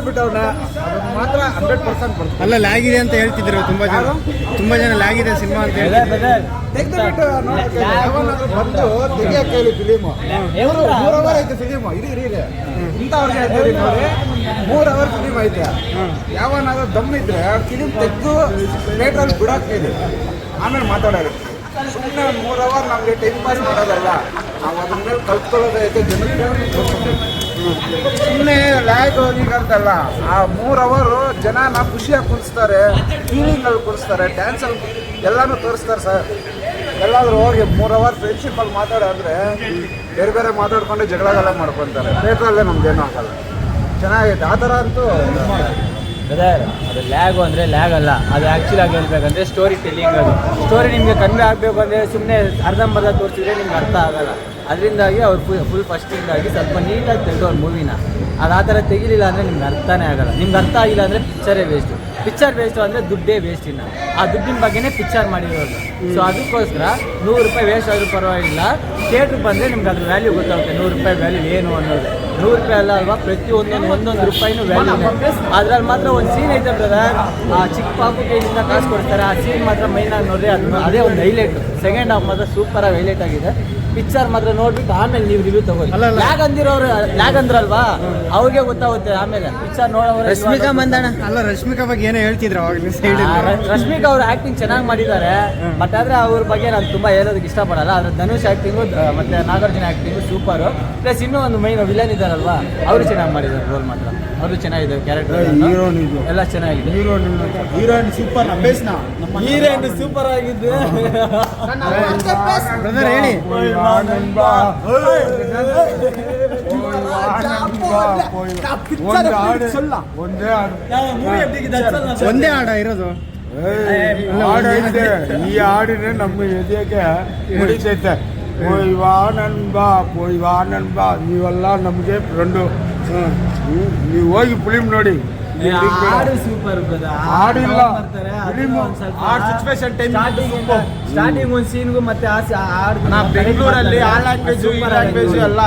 ಮಾಡ್ಬಿಟ್ಟವ್ನೆ ಅದನ್ನ ಮಾತ್ರ hundred percent ಬರ್ತದೆ ಅಲ್ಲ ಲ್ಯಾಗ್ ಇದೆ ಅಂತ ಹೇಳ್ತಿದ್ರು ತುಂಬಾ ಜನ? ತುಂಬಾ ಜನ ಲ್ಯಾಗ್ ಇದೆ ಸಿನಿಮಾ ಅಂತ ಹೇಳಿ ತೆಗ್ದುಬಿಟ್ಟು ನೋಡಕ್ಕೆ ಯಾವನಾದ್ರೂ ಬಂದು ತೆಗಿಯಕ್ಕೆ ಹೇಳಿ ಫಿಲಿಮು. ಮೂರು ಮೂರು ಅವರ್ ಐತೆ ಫಿಲಿಮು. ಇರಿ ಇರಿ ಇರಿ. ಇಂಥವ್ರಿಗೆ ಹೇಳ್ತೀವಿ ನೋಡಿ ಮೂರು ಅವರ್ ಫಿಲಿಮ್ ಐತೆ. ಯಾವನಾದ್ರೂ ದಮ್ ಇದ್ರೆ ಫಿಲಿಮ್ ತೆಗೆದು ಥಿಯೇಟ್ರಲ್ಲಿ ಬಿಡೋಕ್ಕೆ ಹೇಳಿ. ಆಮೇಲೆ ಮಾತಾಡೋರು. ಸುಮ್ಮನೆ ಮೂರು ಅವರ್ ನಮಗೆ ಟೈಮ್ ಪಾಸ್ ಮಾಡೋದಲ್ಲ. ನಾವು ಅದ್ರ ಮೇಲೆ ಕಲ್ತ್ಕೊಳ್ಳೋದೈತೆ ಜನಕ್ಕೆ ಸುಮ್ಮನೆ ಲ್ಯಾಗ್ ಈಗ ಅಂತಲ್ಲ ಆ ಮೂರು ಅವರು ನಾ ಖುಷಿಯಾಗಿ ಕುಣಿಸ್ತಾರೆ ಫೀಲಿಂಗಲ್ಲಿ ಕುಣಿಸ್ತಾರೆ ಡ್ಯಾನ್ಸಲ್ಲಿ ಎಲ್ಲನೂ ತೋರಿಸ್ತಾರೆ ಸರ್. ಎಲ್ಲಾದರೂ ಹೋಗಿ ಮೂರು ಅವರ್ ಫ್ರೆಂಡ್ಶಿಪ್ಪಲ್ಲಿ ಮಾತಾಡೋದ್ರೆ ಬೇರೆ ಬೇರೆ ಮಾತಾಡ್ಕೊಂಡು ಜಗಳಗಳ ಮಾಡ್ಕೊತಾರೆ. ಥಿಯೇಟ್ರಲ್ಲೇ ನಮ್ಗೇನು ಆಗಲ್ಲ. ಚೆನ್ನಾಗಿದೆ ಆ ಥರ ಅಂತೂ ಅದು ಲ್ಯಾಗು ಅಂದರೆ ಲ್ಯಾಗ್ ಅಲ್ಲ. ಅದು ಆ್ಯಕ್ಚುಲ್ ಆಗಿ ಹೇಳ್ಬೇಕಂದ್ರೆ ಸ್ಟೋರಿ ಟೆಲ್ಲಿಂಗ್ ಅದು. ಸ್ಟೋರಿ ನಿಮಗೆ ಕನ್ವೆ ಆಗಬೇಕು ಅಂದರೆ ಸುಮ್ಮನೆ ಅರ್ಧಂಬರ್ಧ ತೋರಿಸಿದ್ರೆ ನಿಮ್ಗೆ ಅರ್ಥ ಆಗಲ್ಲ. ಅದರಿಂದಾಗಿ ಅವ್ರು ಫುಲ್ ಫುಲ್ ಫಸ್ಟಿಂದಾಗಿ ಸ್ವಲ್ಪ ನೀಟಾಗಿ ತೆಗೆದವ್ರು ಮೂವಿನ ಅದು ಆ ಥರ ತೆಗಿಲಿಲ್ಲ ಅಂದರೆ ನಿಮ್ಗೆ ಅರ್ಥನೇ ಆಗಲ್ಲ. ನಿಮ್ಗೆ ಅರ್ಥ ಆಗಿಲ್ಲ ಅಂದರೆ ಪಿಕ್ಚರೇ ವೇಸ್ಟು ಪಿಕ್ಚರ್ ವೇಸ್ಟು ಅಂದರೆ ದುಡ್ಡೇ ವೇಸ್ಟ್ ಇನ್ನು. ಆ ದುಡ್ಡಿನ ಬಗ್ಗೆನೇ ಪಿಕ್ಚರ್ ಮಾಡಿರೋದು. ಸೊ ಅದಕ್ಕೋಸ್ಕರ ನೂರು ರೂಪಾಯಿ ವೇಸ್ಟ್ ಆದರೂ ಪರವಾಗಿಲ್ಲ. ಥಿಯೇಟ್ರಿಗೆ ಬಂದರೆ ನಿಮ್ಗೆ ಅದ್ರ ವ್ಯಾಲ್ಯೂ ಗೊತ್ತಾಗುತ್ತೆ. ನೂರು ರೂಪಾಯಿ ವ್ಯಾಲ್ಯೂ ಏನು ಅನ್ನೋದು. ನೂರು ರೂಪಾಯಿ ಅಲ್ಲ ಅಲ್ವಾ? ಪ್ರತಿ ಒಂದೊಂದು ರೂಪಾಯಿನೂ ವ್ಯಾಲ್ಯೂ ಅದ್ರಲ್ಲಿ ಮಾತ್ರ ಒಂದು ಸೀನ್ ಐತೆ ಬ್ರದರ್ ಆ ಚಿಕ್ಕ ಪಾಪು ಕೈಯಿಂದ ಕಾಸು ಕೊಡ್ತಾರೆ. ಆ ಸೀನ್ ಮಾತ್ರ ಮೈನಾಗಿ ನೋಡ್ರಿ ಅದು ಅದೇ ಒಂದು ಹೈಲೈಟ್ ಸೆಕೆಂಡ್ ಹಾಫ್ ಮಾತ್ರ ಸೂಪರ್ ಆಗಿ ಹೈಲೈಟ್ ಆಗಿದೆ. ಪಿಕ್ಚರ್ ಮಾತ್ರ ನೋಡ್ಬಿಟ್ಟು ಆಮೇಲೆ ನೀವು ರಿವ್ಯೂ ತಗೊಳ್ಳಿ. ಲ್ಯಾಗ್ ಅಂದಿರೋರು ಲ್ಯಾಗ್ ಅಂದ್ರಲ್ವಾ? ಅವ್ರಿಗೆ ಗೊತ್ತಾಗುತ್ತೆ ಆಮೇಲೆ. ಪಿಕ್ಚರ್ ನೋಡೋರು ರಶ್ಮಿಕಾ ಬಂದಣ? ಅಲ್ಲ ರಶ್ಮಿಕಾ ಬಗ್ಗೆ ಏನೋ ಹೇಳ್ತಿದ್ರು ಅವಾಗ ಸೈಡ್ ರಶ್ಮಿಕಾ ಅವ್ರ ಆಕ್ಟಿಂಗ್ ಚೆನ್ನಾಗಿ ಮಾಡಿದ್ದಾರೆ. ಬಟ್ ಆದ್ರೆ ಅವ್ರ ಬಗ್ಗೆ ನಾನು ತುಂಬಾ ಹೇಳೋದಕ್ಕೆ ಇಷ್ಟಪಡಲ್ಲ. ಆದ್ರೆ ಧನುಷ್ ಆಕ್ಟಿಂಗು ಮತ್ತೆ ನಾಗಾರ್ಜುನ ಆಕ್ಟಿಂಗು ಸೂಪರ್ ಪ್ಲಸ್ ಇನ್ನೂ ಒಂದು ಮೈನ್ ವಿಲನ್ ಇದಾರಲ್ವಾ ಅವರು ಚೆನ್ನಾಗಿ ಮಾಡಿದ್ದಾರೆ ರೋಲ್ ಮಾತ್ರ. ಅವರು ಚೆನ್ನಾಗಿದೆ ಕ್ಯಾರೆಕ್ಟರ್ ಹೀರೋನ್ ಇದು ಎಲ್ಲ ಚೆನ್ನಾಗಿದೆ. ಹೀರೋನ್ ಹೀರೋಯಿನ್ ಸೂಪರ್ ಬೇಸ್ನ ಹೀರೋಯಿನ್ ಸೂಪರ್ ಆಗಿದೆ ಬ್ರದರ್ ಹೇಳಿ. ಒಂದೇ ಹಾಡು ಒಂದೇ ಆಡ. ಇರೋದು. ಹಾಡು ಐತೆ ಈ ಹಾಡಿನ ನಮ್ಮ ಎದೆಗೆ ಹೊಡಿತೈತೆ ಪೋಯ್ವಾ ನನ್ ಬಾ ಪೋಯ್ವಾ ನನ್ ಬಾ ನೀವೆಲ್ಲ ನಮಗೆ ಫ್ರೆಂಡು ನೀವು ಹೋಗಿ ಫಿಲಿಮ್ ನೋಡಿ ಹಾಡು ಸೂಪರ್ ಹಾಡಿಲ್ಲ. ಸ್ಟಾರ್ಟಿಂಗ್ ಒಂದು ಸೀನ್ಗೂ ಮತ್ತೆ ಬೆಂಗಳೂರಲ್ಲಿ ಆ ಲ್ಯಾಂಗ್ವೇಜ್ ಈ ಲ್ಯಾಂಗ್ವೇಜ್. ಎಲ್ಲ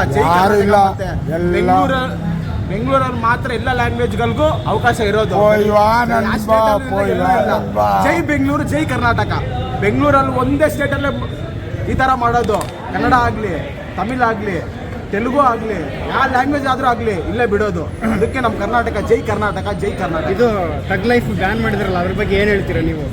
ಇಲ್ಲ. ಬೆಂಗಳೂರು ಬೆಂಗಳೂರಲ್ಲಿ ಮಾತ್ರ ಎಲ್ಲ ಲ್ಯಾಂಗ್ವೇಜ್ಗಳಿಗೂ ಅವಕಾಶ ಇರೋದು. ಜೈ ಬೆಂಗಳೂರು ಜೈ ಕರ್ನಾಟಕ ಬೆಂಗಳೂರಲ್ಲಿ ಒಂದೇ ಸ್ಟೇಟಲ್ಲೇ ಈ ಥರ ಮಾಡೋದು ಕನ್ನಡ ಆಗಲಿ, ತಮಿಳ್ ಆಗಲಿ, ತೆಲುಗು ಆಗಲಿ ಯಾವ ಲ್ಯಾಂಗ್ವೇಜ್ ಆದರೂ ಆಗಲಿ, ಇಲ್ಲೇ ಬಿಡೋದು. ಅದಕ್ಕೆ ನಮ್ಮ ಕರ್ನಾಟಕ, ಜೈ ಕರ್ನಾಟಕ ಜೈ ಕರ್ನಾಟಕ. ಇದು ಟಗ್ ಲೈಫ್ ಬ್ಯಾನ್ ಮಾಡಿದ್ರಲ್ಲ, ಅದ್ರ ಬಗ್ಗೆ ಏನು ಹೇಳ್ತೀರಾ ನೀವು?